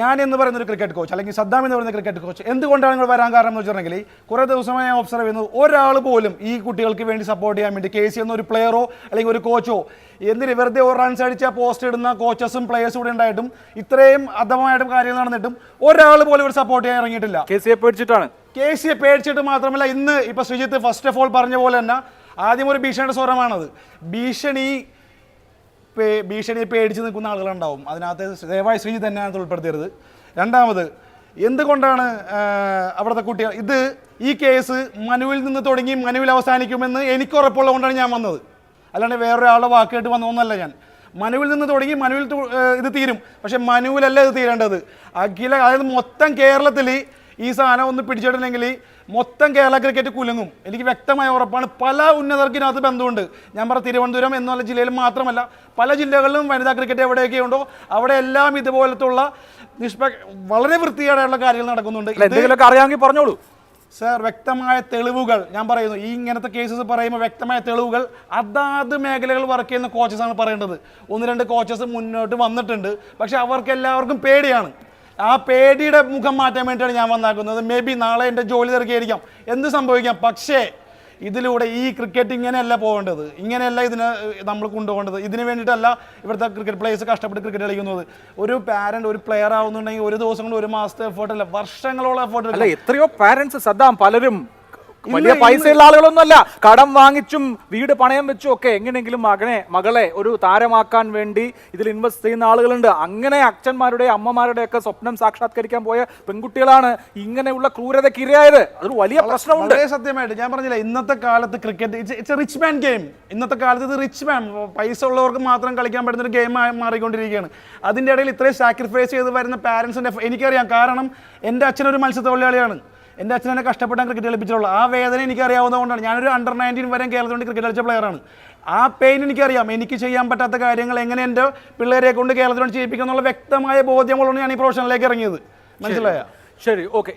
ഞാൻ എന്ന് പറയുന്ന ഒരു ക്രിക്കറ്റ് കോച്ച് അല്ലെങ്കിൽ സദ്ദാം എന്ന് പറയുന്ന ക്രിക്കറ്റ് കോച്ച് എന്തുകൊണ്ടാണ് നിങ്ങൾ വരാൻ കാരണം എന്ന് വെച്ചിട്ടുണ്ടെങ്കിൽ കുറേ ദിവസമായി ഞാൻ ഒബ്സർവ് ചെയ്യുന്നത് ഒരാൾ പോലും ഈ കുട്ടികൾക്ക് വേണ്ടി സപ്പോർട്ട് ചെയ്യാൻ വേണ്ടി കെ സി എന്നൊരു പ്ലെയറോ അല്ലെങ്കിൽ ഒരു കോച്ചോ എന്തിന് വെറുതെ ഒരു റൺസ് അടിച്ച പോസ്റ്റ് ഇടുന്ന കോച്ചസും പ്ലെയേഴ്സും കൂടെ ഉണ്ടായിട്ടും ഇത്രയും അധമായിട്ടും കാര്യങ്ങൾ നടന്നിട്ടും ഒരാൾ പോലും ഒരു സപ്പോർട്ട് ചെയ്യാൻ ഇറങ്ങിയിട്ടില്ല. കെ സിയെ പേടിച്ചിട്ടാണ്. കെ സിയെ പേടിച്ചിട്ട് മാത്രമല്ല ഇന്ന് ഇപ്പോൾ ശ്രീജിത്ത് ഫസ്റ്റ് ഓഫ് ഓൾ പറഞ്ഞ പോലെ തന്നെ ആദ്യം ഒരു ഭീഷണിയുടെ സ്വരമാണത്. ഭീഷണി ഭീഷണിയെ പേടിച്ച് നിൽക്കുന്ന ആളുകളുണ്ടാവും. അതിനകത്ത് ദയവായി ശ്രീജി തന്നെ അതിനകത്ത് ഉൾപ്പെടുത്തരുത്. രണ്ടാമത് എന്തുകൊണ്ടാണ് അവിടുത്തെ കുട്ടികൾ ഇത് ഈ കേസ് മനുവിൽ നിന്ന് തുടങ്ങി മനുവിൽ അവസാനിക്കുമെന്ന് എനിക്ക് ഉറപ്പുള്ളതുകൊണ്ടാണ് ഞാൻ വന്നത്. അല്ലാണ്ട് വേറൊരാളുടെ വാക്കായിട്ട് വന്നതൊന്നല്ല ഞാൻ. മനുവിൽ നിന്ന് തുടങ്ങി മനുവിൽ ഇത് തീരും. പക്ഷെ മനുവിലല്ല ഇത് തീരേണ്ടത്. അഖില അതായത് മൊത്തം കേരളത്തിൽ ഈ സാധനം ഒന്ന് പിടിച്ചിട്ടില്ലെങ്കിൽ മൊത്തം കേരള ക്രിക്കറ്റ് കുലുങ്ങും. എനിക്ക് വ്യക്തമായ ഉറപ്പാണ് പല ഉന്നതർക്കും ഇതിനകത്ത് ബന്ധമുണ്ട്. ഞാൻ പറഞ്ഞ തിരുവനന്തപുരം എന്നുള്ള ജില്ലയിൽ മാത്രമല്ല പല ജില്ലകളിലും വനിതാ ക്രിക്കറ്റ് എവിടെയൊക്കെ ഉണ്ടോ അവിടെ എല്ലാം ഇതുപോലത്തുള്ള നിഷ്പ വളരെ വൃത്തികേടായുള്ള കാര്യങ്ങൾ നടക്കുന്നുണ്ട്. എന്തെങ്കിലുമൊക്കെ അറിയാമെങ്കിൽ പറഞ്ഞോളൂ. സർ വ്യക്തമായ തെളിവുകൾ ഞാൻ പറയുന്നു. ഈ ഇങ്ങനത്തെ കേസസ് പറയുമ്പോൾ വ്യക്തമായ തെളിവുകൾ അതാത് മേഖലകൾ വർക്ക് ചെയ്യുന്ന കോച്ചസ് ആണ് പറയേണ്ടത്. ഒന്ന് രണ്ട് കോച്ചസ് മുന്നോട്ട് വന്നിട്ടുണ്ട്. പക്ഷെ അവർക്ക് എല്ലാവർക്കും പേടിയാണ്. ആ പേടിയുടെ മുഖം മാറ്റാൻ വേണ്ടിയാണ് ഞാൻ വന്നാക്കുന്നത്. മേ ബി നാളെ എന്റെ ജോലി തിരക്കിയായിരിക്കാം. എന്ത് സംഭവിക്കാം? പക്ഷേ ഇതിലൂടെ ഈ ക്രിക്കറ്റ് ഇങ്ങനെയല്ല പോകേണ്ടത്. ഇങ്ങനെയല്ല ഇതിന് നമ്മൾ കൊണ്ടുപോകേണ്ടത്. ഇതിന് വേണ്ടിയിട്ടല്ല ഇവിടുത്തെ ക്രിക്കറ്റ് പ്ലേയേഴ്സ് കഷ്ടപ്പെട്ട് ക്രിക്കറ്റ് കളിക്കുന്നത്. ഒരു പാരന്റ് ഒരു പ്ലെയർ ആവുന്നുണ്ടെങ്കിൽ ഒരു ദിവസം കൊണ്ട് ഒരു മാസത്തെ എഫേർട്ട് അല്ല. വർഷങ്ങളോളം എഫേർട്ട് എത്രയോ പാരന്റ്സ് സദാം പലരും വലിയ പൈസയുള്ള ആളുകളൊന്നുമല്ല. കടം വാങ്ങിച്ചും വീട് പണയം വെച്ചും ഒക്കെ എങ്ങനെയെങ്കിലും മകനെ മകളെ ഒരു താരമാക്കാൻ വേണ്ടി ഇതിൽ ഇൻവെസ്റ്റ് ചെയ്യുന്ന ആളുകളുണ്ട്. അങ്ങനെ അച്ഛന്മാരുടെ അമ്മമാരുടെ ഒക്കെ സ്വപ്നം സാക്ഷാത്കരിക്കാൻ പോയ പെൺകുട്ടികളാണ് ഇങ്ങനെയുള്ള ക്രൂരതയ്ക്ക് ഇരയായത്. അതൊരു വലിയ പ്രശ്നമുണ്ട്. സത്യമായിട്ട് ഞാൻ പറഞ്ഞില്ല ഇന്നത്തെ കാലത്ത് cricket it's rich man game ഇന്നത്തെ കാലത്ത് ഇത് റിച്ച് മാൻ പൈസ ഉള്ളവർക്ക് മാത്രം കളിക്കാൻ പറ്റുന്ന ഒരു ഗെയിം മാറിക്കൊണ്ടിരിക്കുകയാണ്. അതിന്റെ ഇടയിൽ ഇത്രയും സാക്രിഫൈസ് ചെയ്ത് വരുന്ന പാരൻസിന്റെ എനിക്കറിയാം. കാരണം എന്റെ അച്ഛനൊരു മത്സ്യത്തൊഴിലാളിയാണ്. എന്റെ അച്ഛൻ എന്നെ കഷ്ടപ്പെട്ടാണ് ക്രിക്കറ്റ് കളിപ്പിച്ചിട്ടുള്ളൂ ആ വേദന എനിക്ക് അറിയാവുന്നതുകൊണ്ടാണ് ഞാനൊരു അണ്ടർ നയന്റീൻ വരെ കേരളത്തിൽ ക്രിക്കറ്റ് കളിച്ച പ്ലെയറാണ് ആ പെയിൻ എനിക്കറിയാം. എനിക്ക് ചെയ്യാൻ പറ്റാത്ത കാര്യങ്ങൾ എങ്ങനെ എന്റെ പിള്ളേരെ കൊണ്ട് കേരളത്തിൽ ചെയ്യിപ്പിക്കുന്നുള്ള ചെയ്യിപ്പിക്കുക എന്നുള്ള വ്യക്തമായ ബോധ്യമുള്ളതാണ് ഞാൻ ഈ പ്രൊഫഷനിലേക്ക് ഇറങ്ങിയത്. മനസ്സിലായോ? ശരി ഓക്കെ